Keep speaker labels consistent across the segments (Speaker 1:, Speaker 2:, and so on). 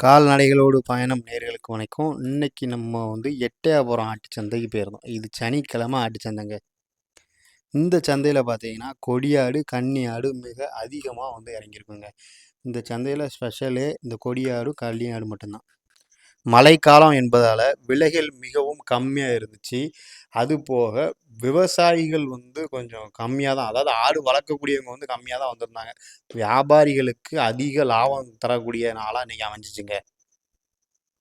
Speaker 1: கால்நடைகளோடு பயணம் நேர்களுக்கு வணக்கம். இன்னைக்கு நம்ம வந்து எட்டயாபுரம் ஆட்டு சந்தைக்கு போயிருந்தோம். இது சனிக்கிழமை ஆட்டு சந்தைங்க. இந்த சந்தையில் பார்த்தீங்கன்னா கொடியாடு கன்னி ஆடு மிக அதிகமாக வந்து இறங்கியிருக்குங்க. இந்த சந்தையில் ஸ்பெஷலே இந்த கொடியாடு கன்னி ஆடு மட்டும்தான். மழைக்காலம் என்பதால் விலைகள் மிகவும் கம்மியாக இருந்துச்சு. அது போக விவசாயிகள் வந்து கொஞ்சம் கம்மியாக தான் அதாவது ஆடு வளர்க்கக்கூடியவங்க வந்து கம்மியாக தான் வந்திருந்தாங்க. வியாபாரிகளுக்கு அதிக லாபம் தரக்கூடிய நாளாக இன்றைக்கி அமைஞ்சிச்சுங்க.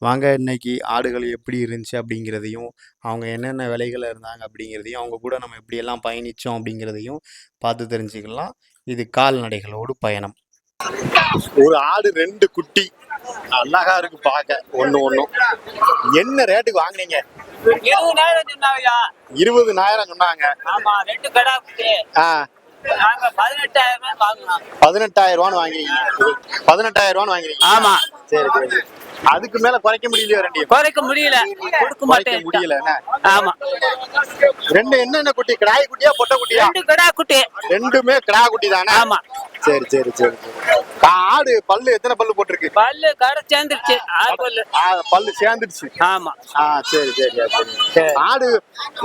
Speaker 1: வாங்க இன்னைக்கு ஆடுகள் எப்படி இருந்துச்சு அப்படிங்கிறதையும் அவங்க என்னென்ன விலைகள் இருந்தாங்க அப்படிங்கிறதையும் அவங்க கூட நம்ம எப்படியெல்லாம் பயணித்தோம் அப்படிங்கிறதையும் பார்த்து தெரிஞ்சுக்கலாம். இது கால்நடைகளோடு பயணம். ஒரு ஆடு ரெண்டு குட்டி. அழகா இருக்கு பார்க்க. ஒன்று ஒன்றும் என்ன ரேட்டுக்கு வாங்குனீங்க?
Speaker 2: இருபதாயிரம்
Speaker 1: இருபதுனாயிரம் சொன்னாங்க.
Speaker 2: ஆமா ரெண்டு கடா குட்டி
Speaker 1: ஆ.
Speaker 2: நாங்க பதினெட்டாயிரம்
Speaker 1: ரூபான்னு வாங்கிருக்கீங்க பதினெட்டாயிரம் ரூபான்னு வாங்கிருக்கீங்க
Speaker 2: ஆமா.
Speaker 1: சரி சரி. அதுக்கு மேல குறைக்க முடியலையோ ரெண்டு
Speaker 2: குறைக்க முடியல. கொடுக்க மாட்டேன்.
Speaker 1: முடியல
Speaker 2: ஆமா.
Speaker 1: ரெண்டு என்னென்ன குட்டி? கிடாய் குட்டியா பொட்டை குட்டியா?
Speaker 2: ரெண்டு கடா குட்டி.
Speaker 1: ரெண்டுமே கிடா குட்டி தானே?
Speaker 2: ஆமா.
Speaker 1: சரி சரி சரி. ஆடு பல்லு எத்தனை பல்லு போட்டிருக்கு?
Speaker 2: பல்லு கடை சேர்ந்துருச்சு. ஆறு பல்லு.
Speaker 1: பல்லு சேர்ந்துடுச்சு
Speaker 2: ஆமா.
Speaker 1: ஆ சரி சரி ஆடு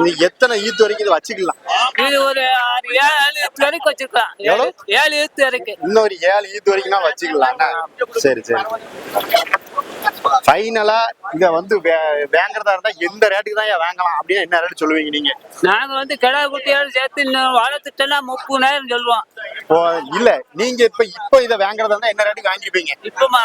Speaker 1: இது எத்தனை ஈத்து வரைக்கும் இது வச்சுக்கலாம்?
Speaker 2: இது ஒரு ஆறு ஏழு எழுத்து வரைக்கும் வச்சிருக்கலாம்
Speaker 1: எவ்வளவு?
Speaker 2: ஏழு எழுத்து வரைக்கும்.
Speaker 1: இன்னொரு ஏழு ஈத்து வரைக்கும் வச்சுக்கலாம் சரி சரி. ஃபைனலா இத வந்து வாங்குறதா இருந்தா எந்த ரேட்டுக்கு தான் ஏன் வாங்கலாம்? அப்படின்னு என்ன ரேட் சொல்லுவீங்க நீங்க?
Speaker 2: நாங்க வந்து கடா குட்டியோட சேர்த்து இன்னும் வளர்த்துட்டோம்னா முப்பதாயிரம் சொல்லுவோம்.
Speaker 1: ஓ இல்ல. நீங்க இப்ப இப்ப இத வாங்குறதா இருந்தா என்ன ரேட்டுக்கு வாங்கிருப்பீங்க
Speaker 2: இப்பமா?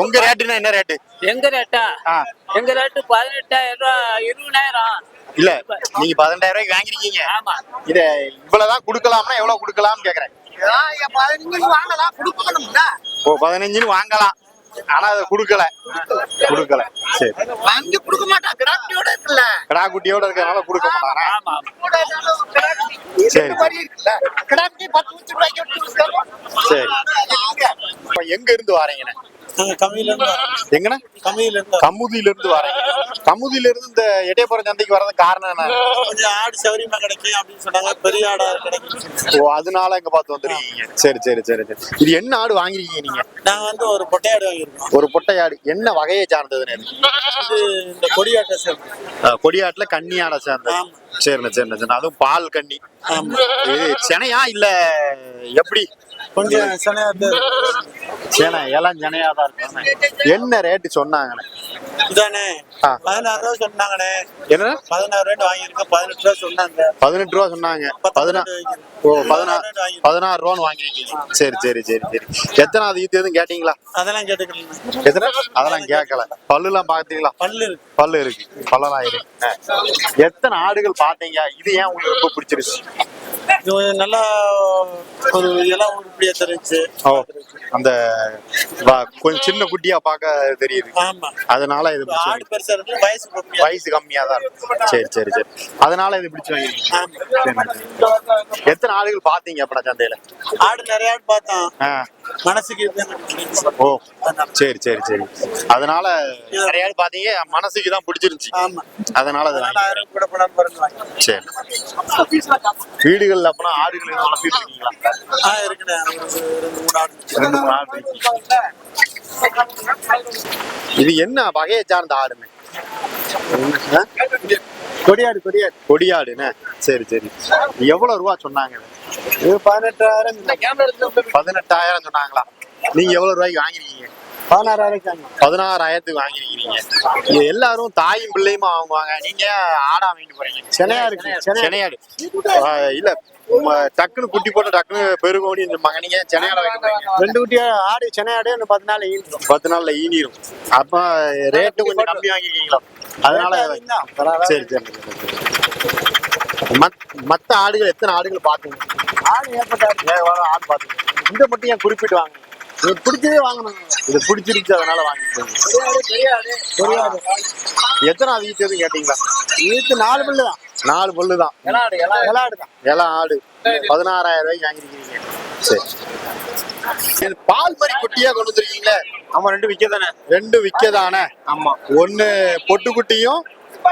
Speaker 1: உங்க ரேட்டுனா என்ன ரேட்டு
Speaker 2: எங்க ரேட்டா
Speaker 1: ஆ.
Speaker 2: எங்க ரேட்டு பதினெட்டாயிரம் ரூபாய் இருபதாயிரம்.
Speaker 1: இல்ல நீங்க பதினெட்டாயிரம் ரூபாய்க்கு வாங்கிருக்கீங்க.
Speaker 2: ஆமா.
Speaker 1: இத இவ்வளவுதான் கொடுக்கலாம்னா எவ்வளவு கொடுக்கலாம்னு கேக்குறேன்.
Speaker 2: வாங்கலாம் கொடுக்கணும்னா
Speaker 1: ஓ பதினஞ்சுன்னு வாங்கலாம். ஆனா அதை கொடுக்கல. கொடுக்கல. சரி.
Speaker 2: வாங்கி கொடுக்க மாட்டான். கிராஃப்டியோட இருக்குல்ல.
Speaker 1: கடா குட்டியோட இருக்கறனால கொடுக்க மாட்டானா. சரி.
Speaker 2: ரூபாய்க்கு விட்டு
Speaker 1: சரி. இப்ப எங்க இருந்து வாரீங்கண்ணே எங்கண்ணே
Speaker 3: கம்மியில இருந்து
Speaker 1: கமுதியில இருந்து வரீங்க கமுதியில இருந்து இந்த எட்டயபுரம் சந்தைக்கு வர்றது காரணம் என்ன.
Speaker 3: கொஞ்சம் ஆடு சௌரியமா கிடைக்கும் அப்படின்னு சொன்னாங்க. பெரிய ஆடா கிடைக்கும்
Speaker 1: ஓ அதனால இங்க பார்த்து வந்துருக்கீங்க. சரி சரி சரி சரி. இது என்ன ஆடு வாங்கிருக்கீங்க நீங்க?
Speaker 3: நாங்க வந்து ஒரு பொட்டையாடு வாங்கியிருக்கோம்.
Speaker 1: ஒரு பொட்டை ஆடு. என்ன வகையை சார்ந்ததுன்னு
Speaker 3: இது இந்த கொடியாட்டை சேர்ந்து
Speaker 1: கொடியாட்டுல கன்னி ஆடை சேர்ந்தது. சரிண்ணே சரிண்ணே சரிண்ணே. அதுவும் பால் கன்னி.
Speaker 3: ஆமா.
Speaker 1: இது செனையா இல்ல? எப்படி?
Speaker 3: கொஞ்சம் சனையாட்டு
Speaker 1: சேனை எல்லாம் செனையா தான் இருக்கும் என்ன ரேட்டு சொன்னாங்கண்ணே
Speaker 3: இதானே. பதினாறு ரூபா சொன்னாங்கண்ணே
Speaker 1: என்ன
Speaker 3: பதினாறு ரூபாய் வாங்கியிருக்கோம் பதினெட்டு ரூபா சொன்னாங்க.
Speaker 1: பதினெட்டு ரூபா சொன்னாங்க. பதினா ஓ பதினாறு பதினாறு ரூபான்னு வாங்கிருக்கீங்க சரி சரி சரி சரி. எத்தனாவது ஈத்து எதுவும் கேட்டீங்களா?
Speaker 3: அதெல்லாம் கேட்டுக்கலாம்
Speaker 1: எத்தனை? அதெல்லாம் கேட்கல. பல்லுலாம் பார்த்தீங்களா
Speaker 3: பல்லு
Speaker 1: பல்லு இருக்கு. பல்லெல்லாம் இருக்கு. எத்தனை ஆடுகள் பார்த்தீங்க? இது ஏன் உங்களுக்கு ரொம்ப பிடிச்சிருச்சு?
Speaker 3: இது நல்லா ஒரு இளம் உருப்படியா தெரிஞ்சு.
Speaker 1: அந்த கொஞ்சம் சின்ன குட்டியா பார்க்க தெரியுது.
Speaker 3: ஆமா.
Speaker 1: அதனால இது
Speaker 3: வயசு
Speaker 1: வயசு கம்மியா தான் சரி சரி சரி. அதனால இது பிடிச்சு வாங்கிருக்கீங்க. எத்தனை ஆடுகள் பார்த்தீங்க அப்படா சந்தையில?
Speaker 3: ஆடு நிறைய ஆடு பார்த்தோம். மனசுக்கு
Speaker 1: ஓ சரி சரி சரி. அதனால நிறைய ஆடு பார்த்தீங்க மனசுக்கு தான் பிடிச்சிருந்துச்சு. அதனால சரி. வீடுகள்ல அப்பனா ஆடுகள் எதுவும் வளர்த்திட்டு இருக்கீங்களா?
Speaker 3: ரெண்டு மூணு ஆடு இருக்கு.
Speaker 1: ரெண்டு மூணு ஆடு இருக்கு. இது என்ன வகையை சார்ந்த ஆடுன்னு? ஆ?
Speaker 3: கொடியாடு கொடியாடு.
Speaker 1: கொடியாடுன்னு சரி சரி. எவ்வளவு ரூபா சொன்னாங்க?
Speaker 3: இது பதினெட்டாயிரம்
Speaker 1: பதினெட்டாயிரம் சொன்னாங்களா? நீங்க எவ்வளவு ரூபாய்க்கு வாங்கிருக்கீங்க
Speaker 3: பதினாறாயிரம்
Speaker 1: பதினாறாயிரத்துக்கு வாங்கிருக்கீங்க எல்லாரும் தாயும் பிள்ளையுமா வாங்குவாங்க. நீங்க ஆடா வாங்கிட்டு போறீங்க.
Speaker 3: சென்னையா இருக்கு, சென்னை.
Speaker 1: சென்னையாடு இல்ல. டக்குன்னு குட்டி போட்டு டக்குன்னு பெருகோடி சொல்லுவாங்க நீங்க சென்னையாட
Speaker 3: ரெண்டு குட்டியா ஆடு சென்னையாடு பத்து நாள் ஈண்டும்
Speaker 1: பத்து நாள்ல ஈனிரும். அப்ப ரேட்டு கொஞ்சம் கம்மி வாங்கிருக்கீங்களா? அதனால சரி சரி மத் மத்த ஆடுகள் எத்தனை ஆடுகள் பாத்தீங்க
Speaker 3: ஆடு
Speaker 1: எவ்வளவு ஆடு. பாத்தீங்க இந்த மட்டும் ஏன் குறிப்பிட்டு வாங்க
Speaker 3: இது பிடிச்சதே வாங்கணும்.
Speaker 1: இது பிடிச்சிருச்சு அதனால வாங்கிட்டு எத்தனை அது ஈட்டு கேட்டீங்களா?
Speaker 3: இதுக்கு நாலு பில்லு தான்.
Speaker 1: நாலு பல்லு தான்.
Speaker 3: தான்.
Speaker 1: எல்லாம் ஆடு. பதினாறாயிரம் ரூபாய்க்கு வாங்கிருக்கீங்க சரி. இது பால் மாதிரி குட்டியா கொண்டு வந்திருக்கீங்களே?
Speaker 3: ஆமா ரெண்டு விக்க தானே?
Speaker 1: ரெண்டு விக்கதானே
Speaker 3: ஆமா.
Speaker 1: ஒண்ணு பொட்டு குட்டியும்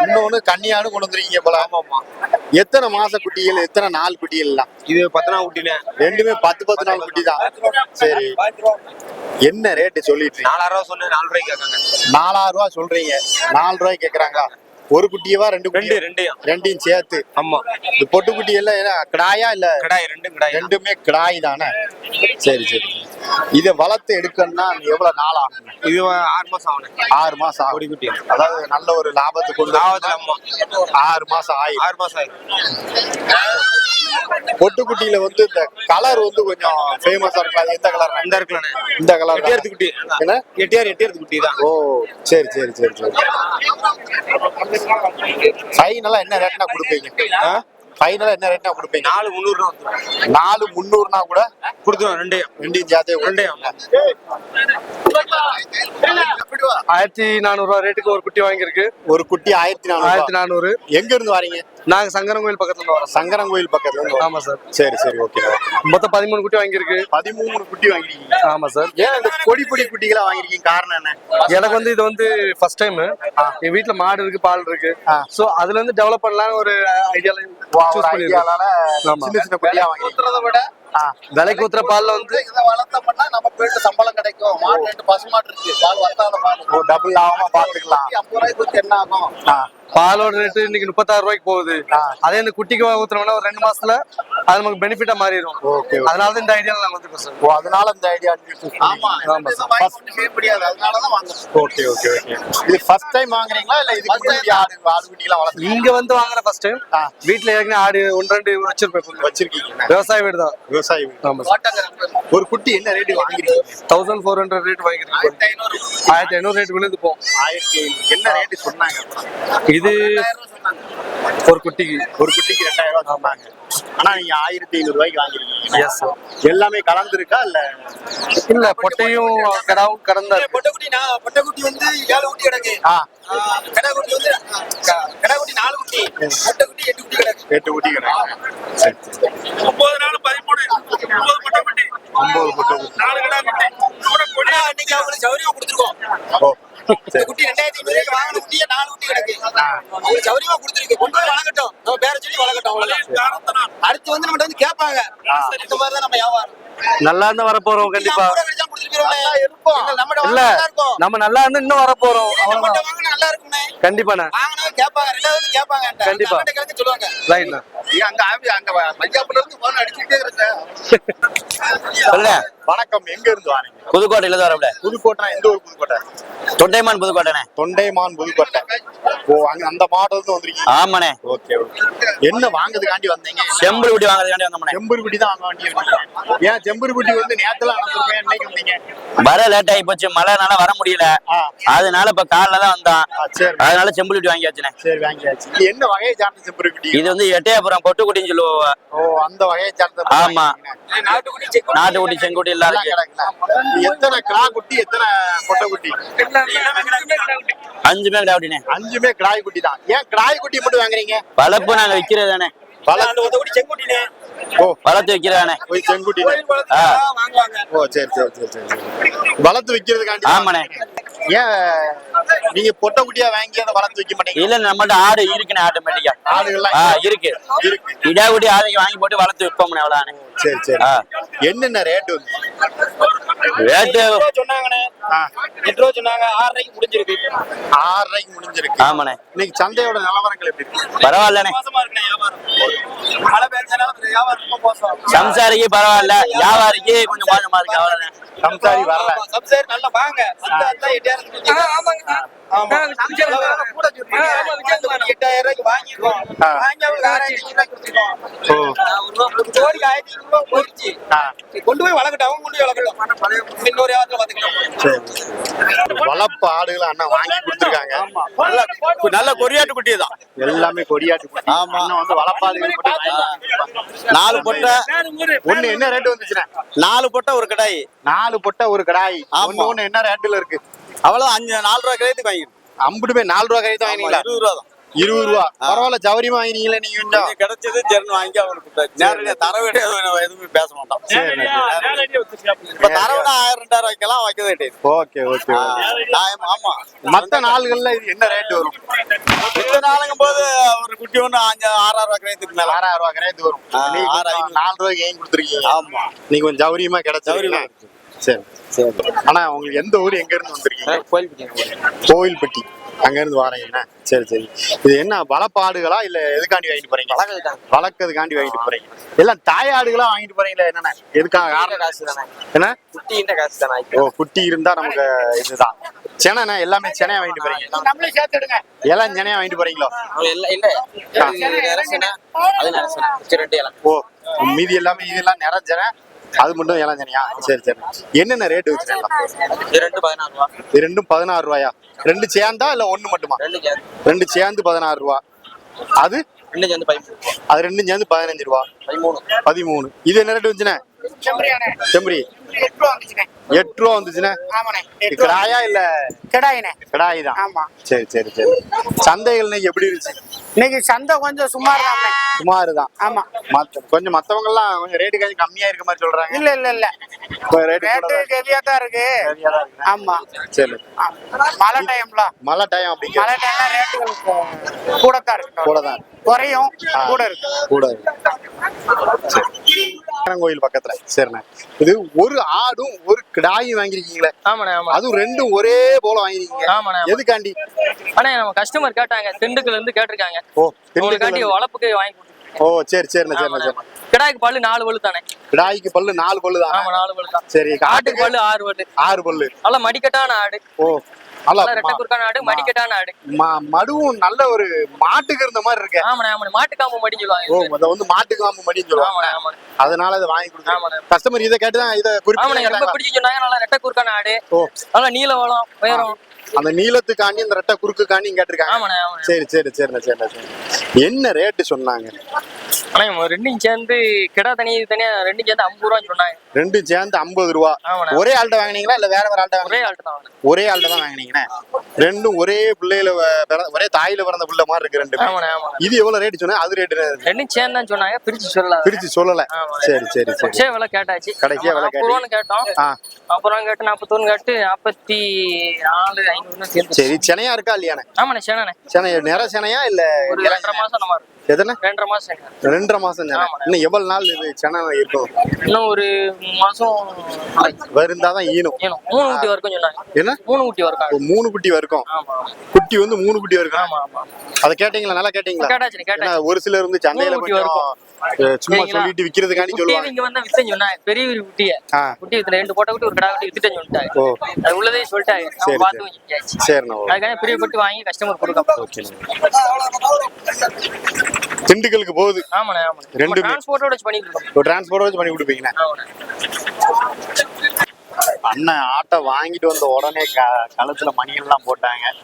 Speaker 1: இன்னொன்னு கன்னியாடு கொண்டு வந்துருக்கீங்க போல. எத்தனை மாச குட்டிகள் எத்தனை நாள் குட்டிகள் எல்லாம்?
Speaker 3: இது பத்து நாள் ஊட்டினேன்
Speaker 1: ரெண்டுமே பத்து பத்து நாள் குட்டி தான். சரி. என்ன ரேட்டு சொல்லிட்டு?
Speaker 3: நாலாயிரம் ரூபா சொன்னேன் நாலு ரூபாய்க்கு கேட்காங்க.
Speaker 1: நாலாயிரம் ரூபா சொல்றீங்க. நாலு ரூபாய்க்கு கேக்குறாங்க ஒரு குட்டியவா ரெண்டு
Speaker 3: ரெண்டு
Speaker 1: குட்டி
Speaker 3: ரெண்டையும்.
Speaker 1: ரெண்டையும் சேர்த்து.
Speaker 3: ஆமா.
Speaker 1: இந்த பொட்டு குட்டி எல்லாம் கிடாயா இல்ல?
Speaker 3: கிடாய் ரெண்டும் கிடாய்
Speaker 1: ரெண்டுமே கிடாய் தானே? சரி சரி இதை வளர்த்து எடுக்கணும்னா எவ்வளவு நாள் ஆகும்
Speaker 3: இது ஆறு மாசம் ஆகணும்.
Speaker 1: ஆறு மாசம் ஆகும்.
Speaker 3: கொடி குட்டி.
Speaker 1: அதாவது நல்ல ஒரு லாபத்துக்கு கொண்டு
Speaker 3: லாபத்துல
Speaker 1: ஆறு மாசம் ஆகி
Speaker 3: ஆறு மாசம் ஆயிரும்.
Speaker 1: பொட்டுக்குட்டியில வந்து இந்த கலர் வந்து கொஞ்சம் ஃபேமஸா இருக்கும் அது எந்த கலர்
Speaker 3: இந்த இருக்குல்லண்ணே
Speaker 1: இந்த கலர்
Speaker 3: எட்டியாயிரத்து குட்டி.
Speaker 1: என்ன?
Speaker 3: எட்டியார் எட்டியாயிரத்து குட்டி தான்.
Speaker 1: ஓ சரி சரி சரி சரி. ஃபைனலா என்ன ரேட்னா கொடுப்பீங்க? ஃபைனலா என்ன ரேட்னா கொடுப்பீங்க?
Speaker 3: நாலு முந்நூறு ரூபா வந்துரும்
Speaker 1: நாலு முந்நூறுனா கூட
Speaker 3: கொடுத்துருவோம் ரெண்டையும்
Speaker 1: ரெண்டையும் சேர்த்தே
Speaker 3: ரெண்டையும்.
Speaker 4: ஆயிரத்தி நானூறுரூவா ரேட்டுக்கு ஒரு குட்டி வாங்கியிருக்கு.
Speaker 1: ஒரு குட்டி ஆயிரத்தி நானூறு
Speaker 4: ஆயிரத்தி நானூறு.
Speaker 1: எங்க இருந்து வரீங்க?
Speaker 4: நாங்க சங்கரன் கோயில் பக்கத்துல இருந்து வரோம்.
Speaker 1: சங்கரன் கோயில் பக்கத்துல இருந்து
Speaker 4: ஆமா சார்.
Speaker 1: சரி சரி ஓகே
Speaker 4: மொத்தம் பதிமூணு குட்டி வாங்கியிருக்கு.
Speaker 1: பதிமூணு குட்டி வாங்கிருக்கீங்க
Speaker 4: ஆமா சார்.
Speaker 1: ஏன் இந்த கொடி பொடி குட்டிகளா வாங்கிருக்கீங்க காரணம் என்ன?
Speaker 4: எனக்கு வந்து இது வந்து ஃபர்ஸ்ட் டைம் எங்க வீட்ல மாடு இருக்கு பால் இருக்கு. சோ அதுல இருந்து டெவலப் பண்ணலாம்னு ஒரு ஐடியால சூஸ்.
Speaker 1: சின்ன சின்ன குட்டியா
Speaker 5: விட.
Speaker 4: விலைக்கு ஊத்துற பால்ல வந்து
Speaker 5: இதை வளர்த்தோம்னா நமக்கு வீட்டு சம்பளம் கிடைக்கும். மாடு ரெண்டு பசு மாடு இருக்கு. பால் வளர்த்தாத
Speaker 1: ஓ டபுள் ஆகாம பாத்துக்கலாம்.
Speaker 5: ஐம்பது ரூபாய்க்கு என்ன ஆகும்.
Speaker 4: பாலோட ரேட்டு இன்னைக்கு முப்பத்தாறு ரூபாய்க்கு போகுது. அதே இந்த குட்டிக்கு ஊத்துறோம்னா ஒரு ரெண்டு மாசத்துல அது நமக்கு பெனிஃபிட்டா மாறிடும்
Speaker 1: ஓகே
Speaker 4: அதனால தான் இந்த ஐடியால நாங்க வந்துருக்கோம் சார்
Speaker 1: ஓ அதனால இந்த ஐடியா
Speaker 5: ஆமா
Speaker 4: ஆமா
Speaker 5: இது வாங்கி கொண்டு செய்ய முடியாது. அதனாலதான் வாங்கணும்
Speaker 1: ஓகே ஓகே ஓகே. இது ஃபர்ஸ்ட் டைம் வாங்குறீங்களா இல்ல முன்னாடி ஆடு ஆடு குட்டிலாம் வளர்த்து
Speaker 4: இங்க வந்து வாங்குற ஃபர்ஸ்ட் டைம். வீட்ல ஏற்கனவே ஆடு ஒன்று ரெண்டு வச்சிருப்பேன்
Speaker 1: வச்சிருக்கீங்க
Speaker 4: விவசாய வீடு தான்.
Speaker 1: விவசாயி வீடு.
Speaker 4: ஆமா சார்
Speaker 1: ஒரு குட்டி என்ன ரேட்டு வாங்கிருக்கீங்க?
Speaker 4: தௌசண்ட் ஃபோர் ஹண்ட்ரட் ரேட் வாங்கிருக்கோம்.
Speaker 5: ஆயிரத்தி ஐநூறு
Speaker 4: ரேட் விழுந்து போகும்.
Speaker 1: ஆயிரத்தி. என்ன ரேட்டு சொன்னாங்க?
Speaker 4: இது ஒரு குட்டிக்கு
Speaker 1: ஒரு குட்டிக்கு ரெண்டாயிரம் ரூபாய் சொன்னாங்க. ஆனா நீங்க ஆயிரத்தி ஐநூறு ரூபாய்க்கு வாங்கிருக்கீங்க
Speaker 4: எஸ்
Speaker 1: எல்லாமே கலந்துருக்கா இல்ல?
Speaker 4: இல்ல பொட்டையும் கடாவும் கடந்தா இருக்கு.
Speaker 5: பொட்டைக்குட்டி நான் பொட்டைக்குட்டி வந்து ஏழு குட்டி கிடக்கு.
Speaker 1: ஆ.
Speaker 5: கடைக்குட்டி வந்து கடைக்குட்டி நாலு குட்டி. பொட்டைக்குட்டி எட்டு குட்டி கிடக்கு.
Speaker 1: எட்டு குட்டி சரி
Speaker 5: ஒன்பது நாலு பதிமூணு. ஒன்பது பொட்டைக்குட்டி.
Speaker 1: ஒன்பது குட்டி
Speaker 5: நாலு கடை குட்டி இன்னைக்கு அவங்களுக்கு சௌரியம் கொடுத்துருக்கோம். குட்டி ரெண்டாயிரத்தி ஐநூறு ரூபாய்க்கு வாங்கின குட்டியே நாலு குட்டி கிடக்கு. அவங்களுக்கு சௌரியமா கொடுத்துருக்கு. கொண்டு போய் வளர்க்கட்டும். நம்ம பேர சொல்லி வளர்க்கட்டும் அவ்வளவுதான். அடுத்து வந்து நம்ம வந்து கேட்பாங்க. இந்த மாதிரி தான் நம்ம வியாபாரம்.
Speaker 4: நல்லா இருந்தா வர போறோம் கண்டிப்பா. இல்ல நம்ம நல்லா இருந்து இன்னும் வர போறோம் கண்டிப்பாண்ணே. கண்டிப்பா. ரைட்ண்ணா
Speaker 1: வணக்கம். எங்க இருந்து வாரீங்க?
Speaker 6: புதுக்கோட்டையில இருந்து
Speaker 1: புதுக்கோட்டை எந்த ஊர் புதுக்கோட்டை?
Speaker 6: தொண்டைமான் புதுக்கோட்டைண்ணே.
Speaker 1: தொண்டைமான் புதுக்கோட்டை. ஓ அங்க அந்த மாடல் இருந்து வந்திருக்கீங்க?
Speaker 6: ஆமாண்ணே.
Speaker 1: Okay okay. என்ன வாங்குறதுக்காண்டி வந்தீங்க?
Speaker 6: செம்பு குட்டி வாங்குறதுக்காண்டி வந்தோம்ண்ணே
Speaker 1: செம்பருக்குட்டி தான் வாங்க வேண்டிய ஏன் செம்பருக்குட்டி வந்து நேத்துல அனுப்பிருக்கேன் இன்னைக்கு வந்தீங்க?
Speaker 6: வர லேட் ஆகி போச்சு மழைனால வர முடியல. அதனால இப்ப காலைல தான் வந்தான். அதனால செம்பு குட்டி வாங்கியாச்சுண்ணே.
Speaker 1: சரி வாங்கியாச்சு. இது என்ன வகையை சார்ந்த செம்பருக்குட்டி
Speaker 6: இது வந்து எட்டையாபுரம் பொட்டு குட்டின்னு சொல்லுவோம்.
Speaker 1: ஓ அந்த வகையை சார்ந்த
Speaker 6: ஆமா.
Speaker 5: நாட்டுக்குட்டி
Speaker 6: குட்டி செங்குட்டி.
Speaker 1: இது எத்தனை கிடா குட்டி எத்தனை கொட்டை? குட்டி
Speaker 6: அஞ்சுமே கிடாவிட்டினே
Speaker 1: அஞ்சுமே கிடாய் குட்டி தான். ஏன் கிடாய் குட்டி மட்டும் வாங்குறீங்க?
Speaker 6: வளர்ப்பு நாங்க விக்கிறதானே.
Speaker 1: வளர்த்து
Speaker 5: குட்டி செங்குட்டினே.
Speaker 1: ஓ.
Speaker 6: வளர்த்து விக்கிறதானே.
Speaker 1: போய் செங்குட்டி ஓ சரி சரி சரி சரி. வளர்த்து விக்கிறதுக்காண்டி
Speaker 6: ஆமாண்ணே.
Speaker 1: ஏன் நீங்க பொட்டை குட்டியா வாங்கி அதை வளர்த்து வைக்க மாட்டீங்க?
Speaker 6: இல்ல நம்மள்ட்ட ஆடு இருக்குண்ணே ஆட்டோமேட்டிக்கா
Speaker 1: ஆடுகள்லாம்
Speaker 6: ஆ இருக்கு.
Speaker 1: இருக்கு.
Speaker 6: இடா குட்டி ஆதைக்கு வாங்கி போட்டு வளர்த்து விற்போம்ண்ணே அவ்வளவுதானே.
Speaker 1: சரி சரி. என்னென்ன ரேட் வந்து?
Speaker 6: ரேட்டு
Speaker 5: சொன்னாங்கண்ணே. எட்டு ரூபா சொன்னாங்க. ஆறரைக்கு முடிஞ்சிருக்கு
Speaker 1: ஆறரைக்கு முடிஞ்சிருக்கு.
Speaker 6: ஆமாண்ணே.
Speaker 1: இன்னைக்கு சந்தையோட நிலவரங்கள் எப்படி இருக்கு?
Speaker 6: பரவாயில்லண்ணே
Speaker 5: மோசமா இருக்குண்ணே வியாபாரம். மழை பெஞ்சனால வியாபாரம் ரொம்ப மோசம்.
Speaker 6: சம்சாரிக்கு பரவாயில்ல. வியாபாரிக்கு கொஞ்சம் மோசமா இருக்கு. அவ்வளவுதான்.
Speaker 1: சம்சாரி வரல.
Speaker 5: சம்சாரி நல்லா வாங்க. எட்டாயிரம் ரூபாய்க்கு கொண்டு போய் வளர்க்கட்டும் அவங்க கொண்டு போய் வளர்க்கட்டும் இன்னொரு வியாபாரத்துல பாத்துக்கலாம்
Speaker 1: சரி. வளர்ப்பு ஆடுகளை அண்ணா வாங்கி கொடுத்துருக்காங்க.
Speaker 6: நல்ல கொரியாட்டு குட்டி தான்.
Speaker 1: எல்லாமே கொடியாட்டு குட்டி.
Speaker 6: ஆமா.
Speaker 1: வந்து வளர்ப்பாடுகள்.
Speaker 6: நாலு பொட்டை.
Speaker 1: ஒண்ணு என்ன ரேட் வந்துச்சுண்ணே?
Speaker 6: நாலு பொட்டை ஒரு கடாய்.
Speaker 1: நாலு பொட்டை ஒரு கடாய். ஒண்ணு ஒண்ணு என்ன ரேட்டுல இருக்கு?
Speaker 6: அவ்வளவு அஞ்சு நாலு ரூபா கிரயத்துக்கு வாங்கிடும்
Speaker 1: அம்புட்டுமே நாலு ரூபா தான் வாங்கினீங்களா?
Speaker 6: இருபது ரூபா தான்.
Speaker 1: இருபது ரூபா. பரவாயில்ல சௌரியமா வாங்கினீங்களே நீங்க
Speaker 3: இது கிடைச்சது ஜெர்னு வாங்கி அவனுக்கு நேரடியாக தர வேண்டிய எதுவுமே பேச மாட்டோம் இப்ப தரவுனா ஆயிரம் ரெண்டாயிரம் வைக்கலாம் வைக்க
Speaker 1: ஓகே ஓகே
Speaker 3: ஆமா.
Speaker 1: மத்த நாள்கள்ல இது என்ன ரேட் வரும்?
Speaker 3: இந்த நாளுங்கும் போது ஒரு குட்டி ஒண்ணு அஞ்சு ஆறாயிரம் ரூபாய் கிரயத்துக்கு மேல.
Speaker 1: ஆறாயிரம் ரூபாய் கிரேத்து வரும்.
Speaker 3: ஆ,
Speaker 1: நீங்க
Speaker 3: ஆறு
Speaker 1: கொஞ்சம்
Speaker 3: ஐநூறு.
Speaker 1: நாலு ரூபாய்க்கு ஏன் கொடுத்துருக்கீங்க?
Speaker 3: ஆமா.
Speaker 1: நீங்க கொஞ்சம் சௌரியமா கிடைச்சவரிமா சரி.
Speaker 3: சரி.
Speaker 1: ஆனா உங்களுக்கு எந்த ஊர் எங்க இருந்து வந்திருக்கீங்க? கோவில்பட்டி அங்க இருந்து வாரீங்கண்ணா சரி சரி. இது என்ன வளப்பாடுகளா இல்ல எதுக்காண்டி வாங்கிட்டு போறீங்க? வளர்க்கறதுக்காண்டி வாங்கிட்டு போறீங்க. எல்லாம் தாயாடுகளா வாங்கிட்டு போறீங்களா என்னண்ணா எதுக்காக காரணம்? என்ன? ஓ குட்டி இருந்தா நமக்கு இதுதான். சென்னைண்ணா எல்லாமே சென்னையா வாங்கிட்டு போறீங்க.
Speaker 2: நம்மளே சேர்த்துடுங்க.
Speaker 1: எல்லாம் சென்னையா வாங்கிட்டு போறீங்களோ? ஓ மீதி எல்லாமே இதெல்லாம் நிறைஞ்சன அது மட்டும் சென்னையா சரி சரி. என்னென்ன ரேட் இது ரெண்டும் பதினாறு ரூபாயா? ரெண்டு சேர்ந்தா இல்ல ஒண்ணு மட்டுமா? ரெண்டு சேர்ந்து. பதினாறு ரூபா. அது? அது ரெண்டும் சேர்ந்து பதினஞ்சு ரூபா. பதிமூணு. இது என்ன ரேட் வந்துச்சுண்ணே? செம்பரி.
Speaker 2: எட்டு ரூபா வந்துச்சுண்ணே.
Speaker 1: கிடாயா இல்ல?
Speaker 2: கிடாயினே
Speaker 1: கிடாய் தான்.
Speaker 2: ஆமா.
Speaker 1: சரி சரி சரி. சந்தைகள் எப்படி இருந்துச்சு?
Speaker 2: இன்னைக்கு சந்தை கொஞ்சம் சுமார் தானே
Speaker 1: சுமாரு தான்
Speaker 2: ஆமா
Speaker 1: கொஞ்சம் மத்தவங்க எல்லாம் கொஞ்சம் ரேட்டு கொஞ்சம் கம்மியா இருக்க மாதிரி சொல்றாங்க.
Speaker 2: இல்ல இல்ல இல்ல.
Speaker 1: ரேட்டு
Speaker 2: ரேட்டு ஹெவியா தான் இருக்கு. ஆமா.
Speaker 1: சரி.
Speaker 2: மழை டைம்ல
Speaker 1: மழை டைம் அப்படிங்கிற.
Speaker 2: மழை டைம்ல ரேட்டுகள் கூட தான் இருக்கு.
Speaker 1: கூட தான்
Speaker 2: குறையும். கூட இருக்கு.
Speaker 1: கூட இருக்கு. சரி. கோயில் பக்கத்துல. சரிண்ணே. இது ஒரு ஆடும் ஒரு கிடாயும் வாங்கிருக்கீங்களே
Speaker 7: ஆமாண்ணே ஆமா
Speaker 1: அதுவும் ரெண்டும் ஒரே போல வாங்கிருக்கீங்க
Speaker 7: ஆமாண்ணே ஆமா.
Speaker 1: எதுக்காண்டி?
Speaker 7: அண்ணா நம்ம கஸ்டமர் கேட்டாங்க திண்டுக்கல்ல இருந்து கேட்டிருக்காங்க.
Speaker 1: ஓ
Speaker 7: உங்களுக்காண்டி
Speaker 1: திண்டுக்கல்
Speaker 7: வளர்ப்புக்கு வாங்கி
Speaker 1: ஓ சரி சரிண்ணே சரிண்ணே
Speaker 7: கிடாய்க்கு பல்லு நாலு பல்லு தானே?
Speaker 1: கிடாய்க்கு பல்லு நாலு பல்லு தான்?
Speaker 7: ஆமா நாலு பல்லு தான்.
Speaker 1: சரி
Speaker 7: ஆட்டுக்கு பல்லு ஆறு பல்லு.
Speaker 1: ஆறு பல்லு.
Speaker 7: நல்லா மடிக்கட்டான ஆடு.
Speaker 1: ஓ
Speaker 7: மடிக்கட்டான ஆடு
Speaker 1: மடுவும் நல்ல ஒரு மாட்டுக்கு இருந்த மாதிரி இருக்கு.
Speaker 7: ஆமாண்ணே ஆமாண்ணே. மாட்டுக்காம்பு மடி
Speaker 1: ஓ
Speaker 7: சொல்லுவாங்க
Speaker 1: அதை வந்து மாட்டுக்கு காம்பு மடின்னு சொல்லுவாங்க. அதனால இதை வாங்கி
Speaker 7: ஆமாண்ணே.
Speaker 1: கஸ்டமர் இதை கேட்டு தான் இதை
Speaker 7: ரொம்ப
Speaker 1: குறிப்பிட்டு
Speaker 7: பிடிச்சி சொன்னாங்க. நல்லா ரெட்டை குறுக்கான ஆடு நல்லா நீல வளம் உயரம்.
Speaker 1: அந்த நீளத்துக்காண்டி இந்த ரெட்டை குறுக்குக்காண்டி கேட்டிருக்காங்க. சரி சரி சரிண்ணே சரிண்ணே சரி என்ன ரேட்டு சொன்னாங்க?
Speaker 7: இவங்க ரெண்டும் சேர்ந்து கிடா இது தனியா ரெண்டும் சேர்ந்து ஐம்பது ரூபான்னு சொன்னாங்க.
Speaker 1: ரெண்டும் சேர்ந்து ஐம்பது ரூபா. ஒரே ஆள்கிட்ட வாங்குனீங்களா இல்ல வேற வேற ஆள்கிட்ட
Speaker 7: ஒரே ஆள்கிட்ட தான்.
Speaker 1: ஒரே ஆள்கிட்ட தான் வாங்குனீங்கண்ணே. ரெண்டும் ஒரே பிள்ளையில ஒரே தாயில பிறந்த பிள்ளை மாதிரி இருக்கு ரெண்டு இது எவ்வளவு ரேட் சொன்னா அது ரேட்டு
Speaker 7: ரெண்டும் சேர்ந்து தான் சொன்னாங்க பிரிச்சு சொல்லல.
Speaker 1: பிரிச்சு சொல்லல. சரி சரி சரி.
Speaker 7: விலை கேட்டாச்சு.
Speaker 1: கடைசியா விலை
Speaker 7: கேட்டோம்.
Speaker 1: ஆ.
Speaker 7: அப்புறம் கேட்டு நாற்பத்தொன்னு கேட்டு நாற்பத்தி நாலு ஐநூறுன்னு சேர்ந்து
Speaker 1: சரி சென்னையா இருக்கா இல்லையாண்ணே?
Speaker 7: ஆமாண்ணே சேனண்ணே
Speaker 1: சென்னை நிற சென்னையா இல்ல
Speaker 7: ஒரு ரெண்டரை மாசம் நம்ம இருக்கும்.
Speaker 1: எதுனா
Speaker 7: ரெண்டரை மாசம் சேனை.
Speaker 1: ரெண்டரை மாசம். இன்னும் எவ்வளவு நாள் இது சென்னை இருக்கும்?
Speaker 7: இன்னும் ஒரு மாசம்
Speaker 1: வருந்தாதான் ஈனும்.
Speaker 7: ஏனும் மூணு குட்டி வரைக்கும் சொன்னாங்க.
Speaker 1: என்ன?
Speaker 7: மூணு குட்டி வரைக்கும்.
Speaker 1: மூணு குட்டி வரைக்கும். குட்டி வந்து மூணு குட்டி வரைக்கும்.
Speaker 7: ஆமா ஆமா
Speaker 1: அதை கேட்டீங்களா? நல்லா கேட்டீங்களா?
Speaker 7: கேட்டாச்சு.
Speaker 1: ஒரு சிலர் வந்து சந்தையில
Speaker 7: குட்டி
Speaker 1: அஹ், சும்மா? சொல்லிட்டு விக்கிறதுக்காண்டி சொல்லுவாங்க.
Speaker 7: இங்க வந்தா வித்தேன்னு சொன்னாங்க. பெரிய குட்டிய. குட்டி வித்துல ரெண்டு போட்ட குட்டி ஒரு கடா குட்டி வித்துட்டேன்னு சொல்லிட்டாங்க
Speaker 1: ஓ.
Speaker 7: அது உள்ளதே சொல்லிட்டாங்க
Speaker 1: சரி,
Speaker 7: பார்த்து வாங்கியாச்சு
Speaker 1: ஓ
Speaker 7: அதுக்காக பிரியப்பட்டு வாங்கி கஸ்டமர் கொடுக்க
Speaker 1: திண்டுக்கலுக்கு போகுது. ரெண்டுமே.
Speaker 7: டிரான்ஸ்போர்ட்டோட வச்சு பண்ணிட்டு இருக்கோம்.
Speaker 1: ஒரு டிரான்ஸ்போர்ட் வச்சு பண்ணி கொடுப்பீங்கண்ணா.
Speaker 7: ஆமாண்ணே.
Speaker 1: அண்ணன் ஆட்டை வாங்கிட்டு வந்த உடனே க- கழுத்துல மணியெல்லாம் போட்டாங்க.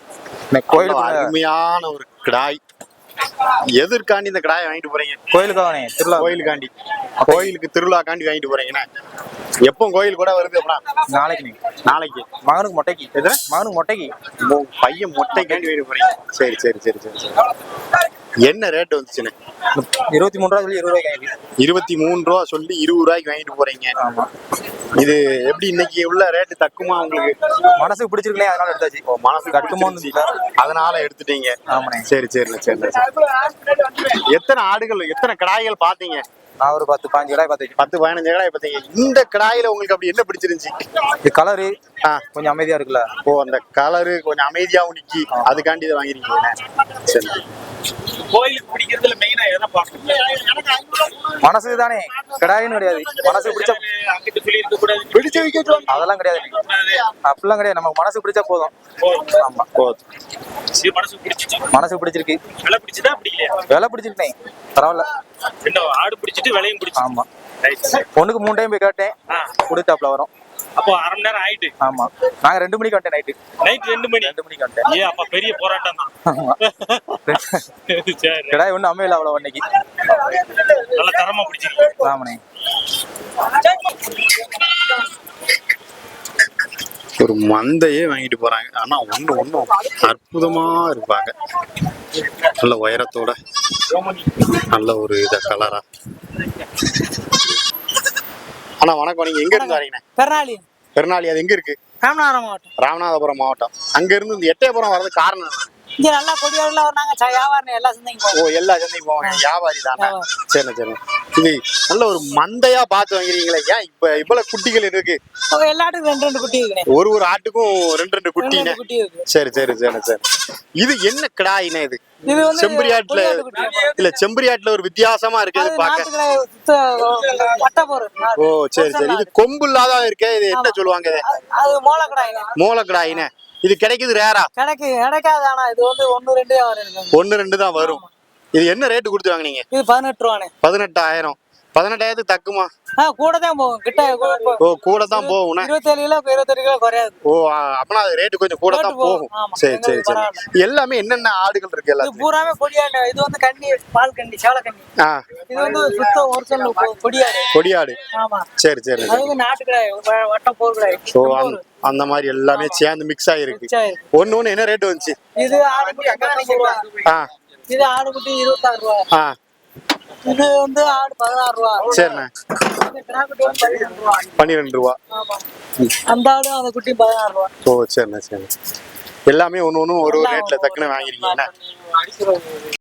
Speaker 1: அவ்வளவு அருமையான ஒரு கிடாய். எதற்காண்டி இந்த கிடாயை வாங்கிட்டு போறீங்க?
Speaker 8: கோயிலுக்காகனே திருவிழா.
Speaker 1: கோயிலுக்காண்டி. கோயிலுக்கு திருவிழாக்காண்டி வாங்கிட்டு போறீங்கண்ணா. எப்போ கோயில் கூட வருது அப்படின்னா
Speaker 8: நாளைக்கு
Speaker 1: நாளைக்கு.
Speaker 8: மகனுக்கு மொட்டைக்கு.
Speaker 1: எது?
Speaker 8: மகனுக்கு மொட்டைக்கு.
Speaker 1: பையன் மொட்டைக்காண்டி வாங்கிட்டு போறீங்க. சரி சரி சரி சரி சரி. என்ன ரேட் வந்துச்சுண்ணே
Speaker 8: இருபத்தி மூணு ரூபா சொல்லி இருபது ரூபாய்க்கு
Speaker 1: இருபத்தி மூணு ரூபா சொல்லி இருபது ரூபாய்க்கு வாங்கிட்டு போறீங்க.
Speaker 8: ஆமா.
Speaker 1: இது எப்படி இன்னைக்கு உள்ள ரேட்டு தக்குமா உங்களுக்கு?
Speaker 8: மனசுக்கு பிடிச்சிருக்கனே அதனால எடுத்தாச்சு.
Speaker 1: மனசு
Speaker 8: கட்டுமோன்னு
Speaker 1: அதனால எடுத்துட்டீங்க.
Speaker 8: ஆமாண்ணே.
Speaker 1: சரி சரிண்ணே சரிண்ணே சரி எத்தனை ஆடுகள் எத்தனை கிடாய்கள் பாத்தீங்க
Speaker 8: நான் ஒரு பத்து பாஞ்சு கடாய் பார்த்து
Speaker 1: பத்து பதினஞ்சு கிடாய் பாத்தீங்க இந்த கிடாயில உங்களுக்கு அப்படி என்ன பிடிச்சிருந்துச்சு?
Speaker 8: இது கலரு. கொஞ்சம் அமைதியா இருக்குல்ல?
Speaker 1: ஓ அந்த கலரு கொஞ்சம் அமைதியாவும் நிக்கி. அதுக்காண்டி இதை வாங்கிருக்கீங்க சரி.
Speaker 8: மனசு தானே கடாயின்னு கிடையாது. மனசு பிடிச்ச
Speaker 1: பிடிச்ச விக்கெட்
Speaker 8: அதெல்லாம் கிடையாது. அப்படிலாம் கிடையாது. நமக்கு மனசு பிடிச்சா போதும். ஆமா. மனசு பிடிச்சிருக்கு. விலை பிடிச்சிருக்கனே பரவாயில்ல.
Speaker 9: ஆடு பிடிச்சிட்டு விலையும் பிடிச்சி
Speaker 8: ஆமா. பொண்ணுக்கு மூணு டைம் போய் கேட்டேன். கொடுத்தாப்புல வரும்.
Speaker 9: அப்போ அரை மணி நேரம் ஆயிட்டு.
Speaker 8: ஆமா. நாங்க ரெண்டு மணிக்கு வந்துட்டேன் நைட்டு
Speaker 9: நைட் ரெண்டு மணி.
Speaker 8: ரெண்டு மணிக்கு வந்துட்டேன்.
Speaker 9: ஏ அப்ப பெரிய போராட்டம் தான்.
Speaker 8: கிடாய் ஒன்றும் அமையல அவ்வளோ இன்னைக்கு
Speaker 9: நல்ல தரமா பிடிச்சிருக்கு
Speaker 8: ஆமாண்ணே.
Speaker 1: ஒரு மந்தையே வாங்கிட்டு போறாங்க. ஆனா ஒண்ணு ஒண்ணும் அற்புதமா இருப்பாங்க. நல்ல உயரத்தோட. நல்ல ஒரு இத கலரா அண்ணா வணக்கம். நீங்க எங்க இருந்து வரீங்க
Speaker 2: பெருநாளி.
Speaker 1: பெருநாளி அது எங்க இருக்கு?
Speaker 2: ராமநாதபுரம் மாவட்டம்.
Speaker 1: ராமநாதபுரம் மாவட்டம். அங்க இருந்து இந்த எட்டயபுரம் வர்றது காரணம்?
Speaker 2: இங்க நல்லா கொடியாடுல வந்தாங்க. ச- வியாபாரம் எல்லா சந்தைக்கும்
Speaker 1: ஓ எல்லா சந்தைக்கும் போவாங்க. வியாபாரி தானே. சரி சரி. இது நல்ல ஒரு மந்தையா பார்த்து வாங்குறீங்களே. ஏன் இப்ப இவ்வளவு குட்டிகள் இருக்கு?
Speaker 2: போகும் எல்லாத்துக்கும் ரெண்டு ரெண்டு குட்டி இருக்குண்ணே
Speaker 1: ஒரு ஒரு ஆட்டுக்கும் ரெண்டு ரெண்டு
Speaker 2: ரெண்டு
Speaker 1: குட்டினே.
Speaker 2: ரெண்டு குட்டி இருக்கு.
Speaker 1: சரி சரி சரி சரி. இது என்ன கிடாயினே இது?
Speaker 2: இது வந்து
Speaker 1: செம்பரியாட்டுல
Speaker 2: கொடியாடு குட்டி.
Speaker 1: இல்ல செம்பரியாட்டுல ஒரு வித்தியாசமா இருக்கு
Speaker 2: அது
Speaker 1: இது பார்க்க
Speaker 2: சுத்த
Speaker 1: ஓ சரி சரி. இது கொம்பு இல்லாத இருக்கே? இது என்ன சொல்லுவாங்க இது?
Speaker 2: அது மோளக்கடாயினே
Speaker 1: மூலக்கிடாயினே. இது கிடைக்குது ரேரா.
Speaker 2: கிடைக்கு கிடைக்காது ஆனா இது வந்து ஒண்ணு ரெண்டு இருக்கு.
Speaker 1: ஒன்னு ரெண்டு தான் வரும். இது என்ன ரேட்டு கொடுத்து வாங்குனீங்க?
Speaker 2: இது பதினெட்டு ரூபாண்ணே.
Speaker 1: பதினெட்டாயிரம். பதினெட்டாயிரத்துக்கு தக்குமா?
Speaker 2: ஆ கூட தான் போகும். கிட்ட
Speaker 1: ஓ கூட தான் போகும்ண்ணே
Speaker 2: இருபத்தேழு கிலோ இருபத்தெட்டு கிலோ குறையாது.
Speaker 1: ஓ அப்பனா அது ரேட்டு கொஞ்சம் கூட தான்
Speaker 2: போகும்.
Speaker 1: போகும். சரி சரி சரி. எல்லாமே என்னென்ன ஆடுகள் இருக்கு
Speaker 2: இது
Speaker 1: எல்லாத்துலயும்?
Speaker 2: பூராமே கொடியாடு. இது வந்து கண்ணி பால் கண்ணி சேவல கண்ணி.
Speaker 1: ஆ.
Speaker 2: இது வந்து சுத்த ஒரிஜினல் கொடியாடு.
Speaker 1: கொடியாடு.
Speaker 2: ஆமா.
Speaker 1: சரி சரி
Speaker 2: அது வந்து நாட்டு கிடாய் வட்டம் போர் கிடாய்
Speaker 1: ஓ அந்த- மாதிரி எல்லாமே சேர்ந்து மிக்ஸ்
Speaker 2: ஆயிருக்கு.
Speaker 1: ஒண்ணு ஒண்ணு என்ன ரேட் வந்துச்சு?
Speaker 2: இது ஆடு குட்டி
Speaker 1: ஆ.
Speaker 2: இது ஆடு குட்டி இருபத்தாறு ரூபா.
Speaker 1: ஆ.
Speaker 2: இது வந்து ஆடு பதினாறு ரூபா.
Speaker 1: சரிண்ணே. பன்னிரெண்டு ரூபா.
Speaker 2: அந்த ஆடும் அந்த குட்டி பதினாறு ரூபா.
Speaker 1: ஓ சரிண்ணே சரி எல்லாமே ஒண்ணு ஒண்ணு ஒரு ரேட்ல டக்குன்னு வாங்கிருக்கீங்கண்ணே.